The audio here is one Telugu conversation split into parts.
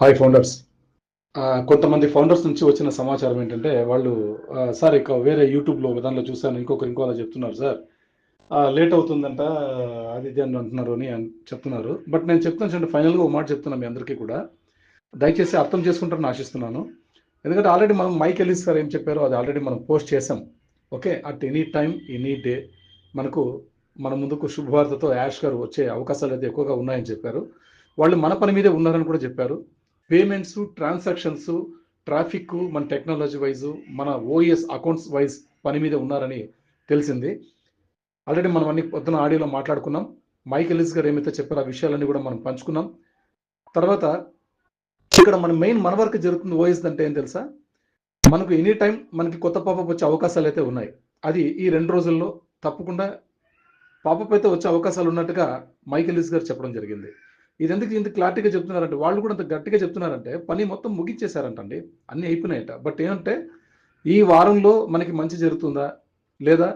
హాయ్ ఫౌండర్స్ కొంతమంది ఫౌండర్స్ నుంచి వచ్చిన సమాచారం ఏంటంటే వాళ్ళు సార్ ఇక వేరే యూట్యూబ్లో ఒక దానిలో చూశాను ఇంకొకరు ఇంకో అలా చెప్తున్నారు సార్. లేట్ అవుతుందంట అది ఇది అని అంటున్నారు అని చెప్తున్నారు. బట్ నేను చెప్తున్నాను చూడండి ఫైనల్గా ఒక మాట చెప్తున్నాను మీ అందరికీ కూడా. దయచేసి అర్థం చేసుకుంటారని ఆశిస్తున్నాను. ఎందుకంటే ఆల్రెడీ మనం మైక్ ఎలిస్ గారు ఏం చెప్పారో అది ఆల్రెడీ మనం పోస్ట్ చేసాం. Okay? At any time any day మనకు మన ముందుకు శుభవార్తతో యాష్ గారు వచ్చే అవకాశాలు అయితే ఎక్కువగా ఉన్నాయని చెప్పారు. వాళ్ళు మన పని మీదే ఉన్నారని కూడా చెప్పారు. పేమెంట్స్ ట్రాన్సాక్షన్స్ ట్రాఫిక్ మన టెక్నాలజీ వైజ్ మన ఓఎస్ అకౌంట్స్ వైజ్ పని మీద ఉన్నారని తెలిసింది. ఆల్రెడీ మనం అన్ని పొద్దున ఆడియోలో మాట్లాడుకున్నాం. మైకెలిస్ గారు ఏమైతే చెప్పారో ఆ విషయాలన్నీ కూడా మనం పంచుకున్నాం. తర్వాత ఇక్కడ మన మెయిన్ మన వరకు జరుగుతుంది ఓఎస్ అంటే ఏం తెలుసా? మనకు ఎనీ టైం మనకి కొత్త పాపప్ వచ్చే అవకాశాలు అయితే ఉన్నాయి. అది ఈ రెండు రోజుల్లో తప్పకుండా పాపప్ అయితే వచ్చే అవకాశాలు ఉన్నట్టుగా మైకెలిస్ గారు చెప్పడం జరిగింది. ఇది ఎందుకు ఇంత క్లారిటీగా చెప్తున్నారంటే వాళ్ళు కూడా అంత గట్టిగా చెప్తున్నారంటే పని మొత్తం ముగించేశారంటండి. అన్నీ అయిపోయినాయట. బట్ ఏంటంటే ఈ వారంలో మనకి మంచి జరుగుతుందా? లేదా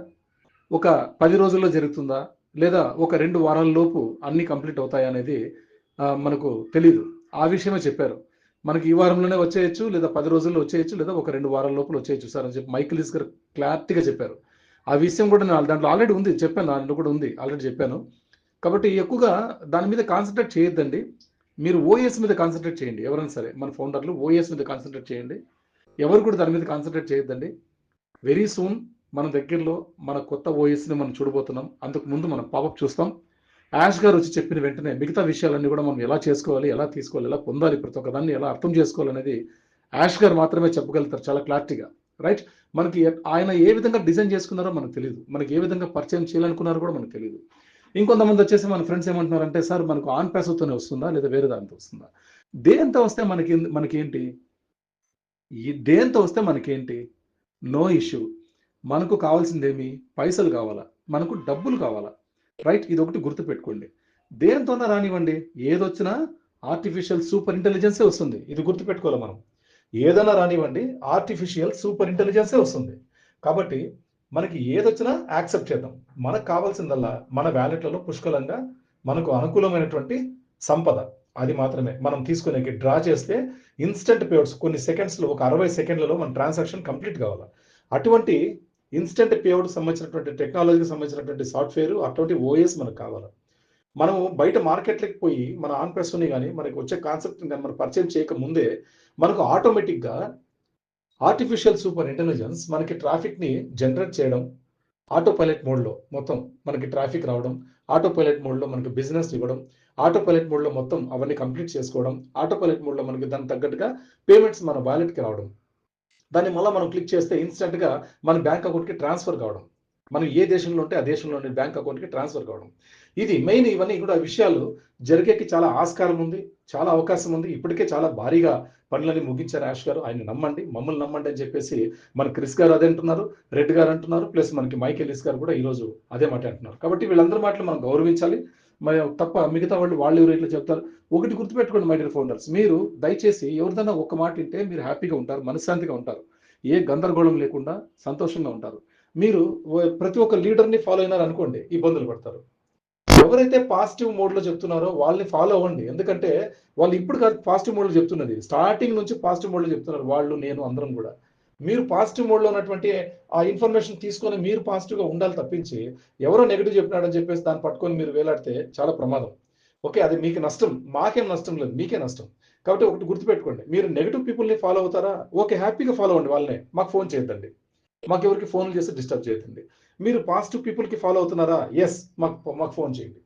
ఒక పది రోజుల్లో జరుగుతుందా? లేదా ఒక రెండు వారాల లోపు అన్ని కంప్లీట్ అవుతాయి అనేది మనకు తెలియదు ఆ విషయమే చెప్పారు. మనకి ఈ వారంలోనే వచ్చేయచ్చు లేదా పది రోజుల్లో వచ్చేయచ్చు లేదా ఒక రెండు వారాల లోపల వచ్చేయచ్చు సార్ అని చెప్పి మైకిలిస్ గారు క్లారిటీగా చెప్పారు. ఆ విషయం కూడా నేను దాంట్లో ఆల్రెడీ ఉంది చెప్పాను దాంట్లో కూడా ఉంది ఆల్రెడీ చెప్పాను. కాబట్టి ఎక్కువగా దాని మీద కాన్సన్ట్రేట్ చేయొద్దండి. మీరు ఓఎస్ మీద కాన్సన్ట్రేట్ చేయండి. ఎవరైనా సరే మన ఫౌండర్లు ఓఎస్ మీద కాన్సన్ట్రేట్ చేయండి. ఎవరు కూడా దాని మీద కాన్సన్ట్రేట్ చేయొద్దండి. వెరీ సూన్ మన దగ్గరలో మన కొత్త ఓఎస్ని మనం చూడబోతున్నాం. అంతకు ముందు మనం పాపప్ చూస్తాం. యాష్ గారు వచ్చి చెప్పిన వెంటనే మిగతా విషయాలన్నీ కూడా మనం ఎలా చేసుకోవాలి ఎలా తీసుకోవాలి ఎలా పొందాలి ప్రతి ఒక్క దాన్ని ఎలా అర్థం చేసుకోవాలనేది యాష్ గారు మాత్రమే చెప్పగలుగుతారు చాలా క్లారిటీగా. రైట్ మనకి ఆయన ఏ విధంగా డిజైన్ చేసుకున్నారో మనకు తెలియదు మనకి ఏ విధంగా పరిచయం చేయాలనుకున్నారో కూడా మనకు తెలియదు ఇంకొంతమంది వచ్చేసి మన ఫ్రెండ్స్ ఏమంటున్నారంటే సార్ మనకు ఆన్ ప్యాసోతోనే వస్తుందా? లేదా వేరే దానితో వస్తుందా? దేంతో వస్తే మనకి మనకేంటి? దేంతో వస్తే మనకేంటి? నో ఇష్యూ మనకు కావాల్సిందేమి? పైసలు కావాలా? మనకు డబ్బులు కావాలా? రైట్ ఇది ఒకటి గుర్తుపెట్టుకోండి దేంతోనా రానివ్వండి. ఏదొచ్చినా ఆర్టిఫిషియల్ సూపర్ ఇంటెలిజెన్సే వస్తుంది. ఇది గుర్తుపెట్టుకోవాలి మనం. ఏదైనా రానివ్వండి ఆర్టిఫిషియల్ సూపర్ ఇంటెలిజెన్సే వస్తుంది. కాబట్టి మనకి ఏదొచ్చినా యాక్సెప్ట్ చేద్దాం. మనకు కావాల్సిందల్లా మన వ్యాలెట్లలో పుష్కలంగా మనకు అనుకూలమైనటువంటి సంపద అది మాత్రమే. మనం తీసుకునే డ్రా చేస్తే ఇన్స్టెంట్ పేఅవుట్స్ కొన్ని సెకండ్స్లో ఒక అరవై సెకండ్లలో మన ట్రాన్సాక్షన్ కంప్లీట్ కావాలి. అటువంటి ఇన్స్టెంట్ పేఅవుట్ సంబంధించినటువంటి టెక్నాలజీకి సంబంధించినటువంటి సాఫ్ట్వేర్ అటువంటి ఓఎస్ మనకు కావాలి. మనం బయట మార్కెట్లకు పోయి మన ఆన్ ప్రెస్ని కానీ మనకి వచ్చే కాన్సెప్ట్ కానీ మనం పరిచయం చేయక ముందే మనకు ఆటోమేటిక్గా ఆర్టిఫిషియల్ సూపర్ ఇంటెలిజెన్స్ మనకి ట్రాఫిక్ని జనరేట్ చేయడం ఆటో పైలట్ మోడ్లో మొత్తం మనకి ట్రాఫిక్ రావడం ఆటో పైలట్ మోడ్లో మనకి బిజినెస్ ఇవ్వడం ఆటో పైలట్ మోడ్లో మొత్తం అవన్నీ కంప్లీట్ చేసుకోవడం ఆటో పైలట్ మోడ్లో మనకి దానికి తగ్గట్టుగా పేమెంట్స్ మన వాలెట్కి రావడం. దాన్ని మళ్ళీ మనం క్లిక్ చేస్తే ఇన్స్టెంట్గా మన బ్యాంక్ అకౌంట్కి ట్రాన్స్ఫర్ కావడం. మనం ఏ దేశంలో ఉంటే ఆ దేశంలోని బ్యాంక్ అకౌంట్కి ట్రాన్స్ఫర్ కావడం. ఇది మెయిన్ ఇవన్నీ కూడా విషయాలు జరిగేకి చాలా ఆస్కారం ఉంది చాలా అవకాశం ఉంది. ఇప్పటికే చాలా భారీగా పనులని ముగించారు యాష్ గారు. ఆయన నమ్మండి మమ్మల్ని నమ్మండి అని చెప్పేసి మన క్రిస్ గారు అదే అంటున్నారు రెడ్ గారు అంటున్నారు ప్లస్ మనకి మైక్ ఎలిస్ గారు కూడా ఈరోజు అదే మాట అంటున్నారు. కాబట్టి వీళ్ళందరి మాటలు మనం గౌరవించాలి. మరి తప్ప మిగతా వాళ్ళు వాళ్ళు ఎవరు ఇట్లా చెప్తారు? ఒకటి గుర్తుపెట్టుకోండి మై డియర్ ఫౌండర్స్. మీరు దయచేసి ఎవరిదైనా ఒక మాట వింటే మీరు హ్యాపీగా ఉంటారు మనశ్శాంతిగా ఉంటారు. ఏ గందరగోళం లేకుండా సంతోషంగా ఉంటారు. మీరు ప్రతి ఒక్క లీడర్ని ఫాలో అయినారు అనుకోండి ఇబ్బందులు పడతారు. ఎవరైతే పాజిటివ్ మోడ్లో చెప్తున్నారో వాళ్ళని ఫాలో అవ్వండి. ఎందుకంటే వాళ్ళు ఇప్పుడు కాదు పాజిటివ్ మోడ్లో చెప్తున్నది. స్టార్టింగ్ నుంచి పాజిటివ్ మోడ్లో చెప్తున్నారు వాళ్ళు నేను అందరం కూడా. మీరు పాజిటివ్ మోడ్లో ఉన్నటువంటి ఆ ఇన్ఫర్మేషన్ తీసుకొని మీరు పాజిటివ్గా ఉండాలి తప్పించి ఎవరో నెగిటివ్ చెప్పినాడని చెప్పేసి దాన్ని పట్టుకొని మీరు వేలాడితే చాలా ప్రమాదం. ఓకే అది మీకు నష్టం. మాకేం నష్టం లేదు. మీకే నష్టం. కాబట్టి ఒకటి గుర్తుపెట్టుకోండి. మీరు నెగిటివ్ పీపుల్ని ఫాలో అవుతారా? ఓకే హ్యాపీగా ఫాలో అవ్వండి వాళ్ళని. మాకు ఫోన్ చేయొద్దండి. మాకు ఎవరికి ఫోన్లు చేసి డిస్టర్బ్ చేయొద్దండి మీరు పాజిటివ్ పీపుల్కి ఫాలో అవుతున్నారా? ఎస్ మాకు మాకు ఫోన్ చేయండి.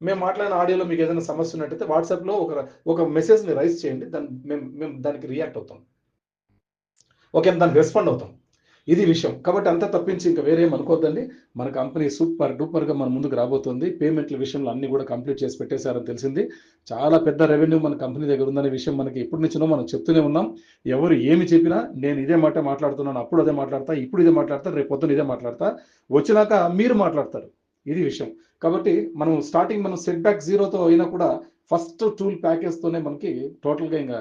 మేము మాట్లాడిన ఆడియోలో మీకు ఏదైనా సమస్య ఉన్నట్టయితే వాట్సాప్లో ఒక ఒక మెసేజ్ని రైజ్ చేయండి. దాన్ని మేము మేము దానికి రియాక్ట్ అవుతాం. ఓకే దానికి రెస్పాండ్ అవుతాం. ఇది విషయం. కాబట్టి అంతా తప్పించి ఇంకా వేరేం అనుకోవద్దండి మన కంపెనీ సూపర్ డూపర్గా మన ముందుకు రాబోతుంది. పేమెంట్ల విషయంలో అన్ని కూడా కంప్లీట్ చేసి పెట్టేశారని తెలిసింది. చాలా పెద్ద రెవెన్యూ మన కంపెనీ దగ్గర ఉందనే విషయం మనకి ఎప్పటి నుంచినో మనం చెప్తూనే ఉన్నాం. ఎవరు ఏమి చెప్పినా నేను ఇదే మాట మాట్లాడుతున్నాను అప్పుడు అదే మాట్లాడతా ఇప్పుడు ఇదే మాట్లాడతా రేపు పొద్దున ఇదే మాట్లాడతా. వచ్చినాక మీరు మాట్లాడతారు. ఇది విషయం. కాబట్టి మనం స్టార్టింగ్ మనం సెట్ బ్యాక్ జీరోతో అయినా కూడా ఫస్ట్ టూల్ ప్యాకేజ్తోనే మనకి టోటల్గా ఇంకా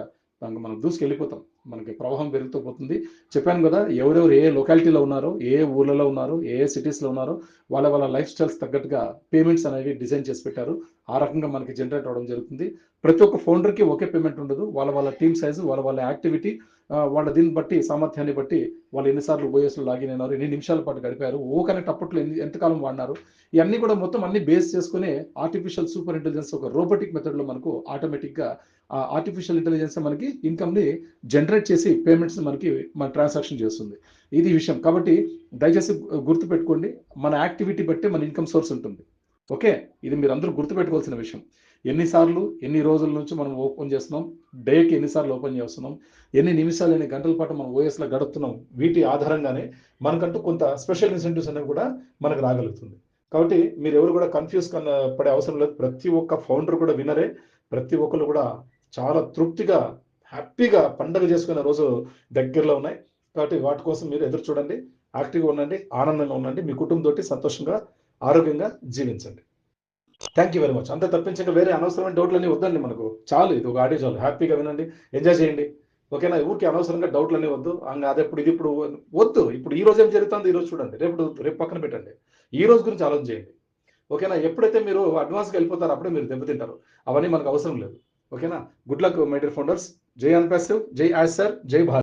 మనం దూసుకెళ్ళిపోతాం. మనకి ప్రవాహం పెరుగుతూ పోతుంది. చెప్పాను కదా ఎవరెవరు ఏ లొకాలిటీలో ఉన్నారో ఏ ఊర్లలో ఉన్నారో ఏ సిటీస్లో ఉన్నారో వాళ్ళ వాళ్ళ లైఫ్ స్టైల్స్ తగ్గట్టుగా పేమెంట్స్ అనేవి డిజైన్ చేసి పెట్టారు. ఆ రకంగా మనకి జనరేట్ అవ్వడం జరుగుతుంది. ప్రతి ఒక్క ఫౌండర్కి ఒకే పేమెంట్ ఉండదు. వాళ్ళ వాళ్ళ టీమ్ సైజు వాళ్ళ వాళ్ళ యాక్టివిటీ వాళ్ళ దీన్ని బట్టి సామర్థ్యాన్ని బట్టి వాళ్ళు ఎన్నిసార్లు ఓఎస్లో లాగిన్ అయినారు ఎన్ని నిమిషాల పాటు గడిపారు ఓ కనెక్ట్ అప్పట్లో ఎన్ని ఎంతకాలం వాడినారు ఇవన్నీ కూడా మొత్తం అన్ని బేస్ చేసుకునే ఆర్టిఫిషియల్ సూపర్ ఇంటెలిజెన్స్ ఒక రోబోటిక్ మెథడ్లో మనకు ఆటోమేటిక్గా ఆర్టిఫిషియల్ ఇంటెలిజెన్స్ మనకి ఇన్కమ్ని జనరేట్ చేసి పేమెంట్స్ మనకి మన ట్రాన్సాక్షన్ చేస్తుంది. ఇది విషయం. కాబట్టి దయచేసి గుర్తుపెట్టుకోండి మన యాక్టివిటీ బట్టి మన ఇన్కమ్ సోర్స్ ఉంటుంది. ఓకే? ఇది మీరు అందరూ గుర్తుపెట్టుకోవాల్సిన విషయం. ఎన్నిసార్లు ఎన్ని రోజుల నుంచి మనం ఓపెన్ చేస్తున్నాం? డేకి ఎన్నిసార్లు ఓపెన్ చేస్తున్నాం? ఎన్ని నిమిషాలు ఎన్ని గంటల పాటు మనం ఓఎస్లో గడుపుతున్నాం? వీటి ఆధారంగానే మనకంటూ కొంత స్పెషల్ ఇన్సెంటివ్స్ అనేవి కూడా మనకు రాగలుగుతుంది. కాబట్టి మీరు ఎవరు కూడా కన్ఫ్యూజ్ పడే అవసరం లేదు. ప్రతి ఒక్క ఫౌండర్ కూడా వినరే. ప్రతి ఒక్కరు కూడా చాలా తృప్తిగా హ్యాపీగా పండగ చేసుకునే రోజు దగ్గరలో ఉన్నాయి. కాబట్టి వాటి కోసం మీరు ఎదురు చూడండి. యాక్టివ్గా ఉండండి ఆనందంగా ఉండండి. మీ కుటుంబంతో సంతోషంగా ఆరోగ్యంగా జీవించండి. థ్యాంక్ యూ వెరీ మచ్ అంతే తప్పించక వేరే అనవసరమైన డౌట్లన్నీ వద్దండి మనకు. చాలు ఇది ఒక ఆడియో చాలు. హ్యాపీగా వినండి ఎంజాయ్ చేయండి. ఓకేనా? ఊరికి అనవసరంగా డౌట్లన్నీ వద్దు. అది ఎప్పుడు ఇది ఇప్పుడు వద్దు. ఇప్పుడు ఈ రోజు ఏం జరుగుతుంది? ఈ రోజు చూడండి. రేపు రేపు పక్కన పెట్టండి. ఈ రోజు గురించి ఆలోచన చేయండి. ఓకేనా? ఎప్పుడైతే మీరు అడ్వాన్స్గా వెళ్ళిపోతారో అప్పుడే మీరు దెబ్బతింటారు. అవన్నీ మనకు అవసరం లేదు. ఓకేనా? Good luck my dear founders जय अनपैसिव जय आज सर जय भारत।